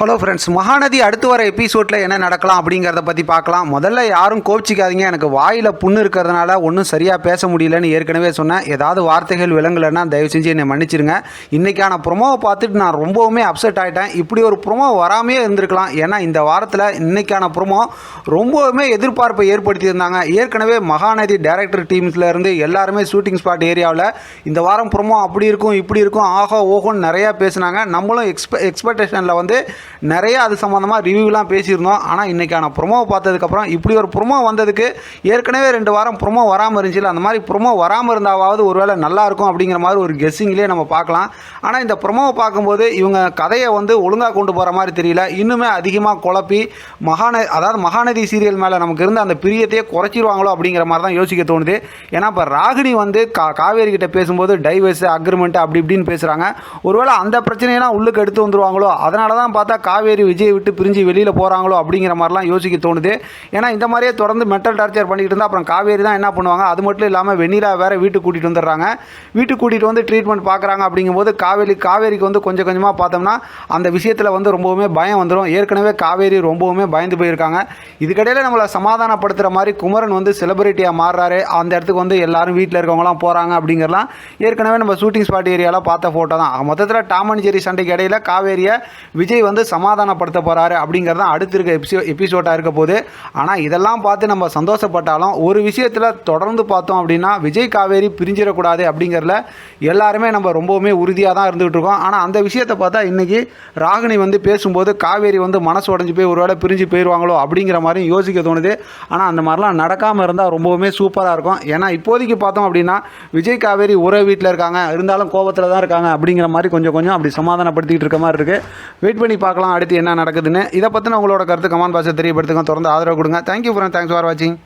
Hello friends Mahanadi அடுத்து வர எபிசோடில் என்ன நடக்கலாம் அப்படிங்கிறத பற்றி பார்க்கலாம். முதல்ல யாரும் கோபிச்சிக்காதீங்க. எனக்கு வாயில் புண்ணு இருக்கிறதுனால ஒன்றும் சரியாக பேச முடியலன்னு ஏற்கனவே சொன்னேன். ஏதாவது வார்த்தைகள் விலங்கலைன்னா தயவு செஞ்சு என்னை மன்னிச்சிருங்க. இன்றைக்கான ப்ரொமோவை பார்த்துட்டு நான் ரொம்பவுமே அப்செட் ஆகிட்டேன் இப்படி ஒரு ப்ரொமோ வராமையே இருந்திருக்கலாம். ஏன்னா இந்த வாரத்தில் இன்றைக்கான ப்ரொமோ ரொம்பவுமே எதிர்பார்ப்பை ஏற்படுத்தியிருந்தாங்க. ஏற்கனவே மகாநதி டைரக்டர் டீம்ஸ்லேருந்து எல்லாருமே ஷூட்டிங் ஸ்பாட் ஏரியாவில் இந்த வாரம் ப்ரொமோ அப்படி இருக்கும் இப்படி இருக்கும் ஆஹா ஓஹோன்னு நிறையா பேசுனாங்க. நம்மளும் எக்ஸ்பெ எக்ஸ்பெக்டேஷனில் வந்து நிறைய அது சம்மந்தமாக ரிவ்யூலாம் பேசியிருந்தோம். ஆனால் இன்றைக்கான ப்ரொமோவை பார்த்ததுக்கப்புறம் இப்படி ஒரு ப்ரொமோ வந்ததுக்கு ஏற்கனவே ரெண்டு வாரம் ப்ரொமோ வராமல் இருந்துச்சு அந்த மாதிரி ப்ரொமோ வராமல் இருந்தாவது ஒருவேளை நல்லா இருக்கும் அப்படிங்கிற மாதிரி ஒரு கெஸ்ஸிங்லேயே நம்ம பார்க்கலாம். ஆனால் இந்த ப்ரொமோவை பார்க்கும்போது இவங்க கதையை வந்து ஒழுங்காக கொண்டு போகிற மாதிரி தெரியல. இன்னுமே அதிகமாக குழப்பி மகாந அதாவது மகாநதி சீரியல் மேலே நமக்கு இருந்த அந்த பிரியத்தையே குறைச்சிருவாங்களோ அப்படிங்கிற மாதிரி தான் யோசிக்க தோணுது. ஏன்னா இப்போ ராகினி வந்து கா காவேரி கிட்ட பேசும்போது டைவர்ஸ் அக்ரிமெண்ட் அப்படி இப்படின்னு பேசுகிறாங்க ஒருவேளை அந்த பிரச்சனையெல்லாம் உள்ளுக்கு எடுத்து வந்துருவாங்களோ அதனால தான் பார்த்து காவேரி விஜய் விட்டு பிரிஞ்சு வெளியில் போகிறாங்களோ அப்படிங்கிற மாதிரிலாம் யோசிக்க தோணுது. ஏன்னா இந்த மாதிரியே தொடர்ந்து மென்டல் டார்ச்சர் பண்ணிக்கிட்டு இருந்தால் அப்புறம் காவேரி தான் என்ன பண்ணுவாங்க? அது மட்டும் இல்லாமல் வெண்ணிலா வேற வீட்டுக்கு கூட்டிகிட்டு வந்துடுறாங்க. வீட்டுக்கு கூட்டிகிட்டு வந்து ட்ரீட்மெண்ட் பார்க்குறாங்க அப்படிங்கும்போது காவேரி காவேரிக்கு வந்து கொஞ்சம் கொஞ்சமாக பார்த்தோம்னா அந்த விஷயத்தில் வந்து ரொம்பவுமே பயம் வந்துடும் ஏற்கனவே காவேரி ரொம்பவுமே பயந்து போயிருக்காங்க. இதுக்கடையில் நம்மளை சமாதானப்படுத்துகிற மாதிரி குமரன் வந்து செலிபிரிட்டியாக மாறுறாரு. அந்த இடத்துக்கு வந்து எல்லாரும் வீட்டில் இருக்கவங்களாம் போகிறாங்க அப்படிங்கிறலாம் ஏற்கனவே நம்ம ஷூட்டிங் ஸ்பாட் ஏரியாவில் பார்த்த ஃபோட்டோ தான். மொத்தத்தில் டாமன் ஜெரி சண்டைக்கு இடையில காவேரியை விஜய் வந்து சமாதானப்படுத்த போகிறாரு அப்படிங்கிறது தான் அடுத்து இருக்க எபிசோ எபிசோடாக இருக்க போது ஆனால் இதெல்லாம் பார்த்து நம்ம சந்தோஷப்பட்டாலும் ஒரு விஷயத்தில் தொடர்ந்து பார்த்தோம் அப்படின்னா விஜய் காவேரி பிரிஞ்சிடக்கூடாது அப்படிங்கிறதுல எல்லாருமே நம்ம ரொம்பவுமே உறுதியாக தான் இருந்துகிட்டு இருக்கோம். ஆனால் அந்த விஷயத்தை பார்த்தா இன்றைக்கி ராகினி வந்து பேசும்போது காவேரி வந்து மனசு உடஞ்சி போய் ஒருவேளை பிரிஞ்சு போயிடுவாங்களோ அப்படிங்கிற மாதிரி யோசிக்க தோணுது. ஆனால் அந்த மாதிரிலாம் நடக்காமல் இருந்தால் ரொம்பவுமே சூப்பராக இருக்கும். ஏன்னா இப்போதைக்கு பார்த்தோம் அப்படின்னா விஜய் காவேரி ஒரே வீட்டில் இருக்காங்க. இருந்தாலும் கோபத்தில் தான் இருக்காங்க அப்படிங்கிற மாதிரி கொஞ்சம் கொஞ்சம் அப்படி சமாதானப்படுத்திக்கிட்டு இருக்க மாதிரி இருக்குது வெயிட் பண்ணி பார்க்கலாம் அடுத்து என்ன நடக்குதுன்னு. இதை பற்றின உங்களோட கருத்து கமெண்ட் பாக்ஸை தெரியப்படுத்துங்க. தொடர்ந்து ஆதரவு கொடுங்க. தேங்க்யூ ஃபார் தேங்க்ஸ் ஃபார் வாட்சிங்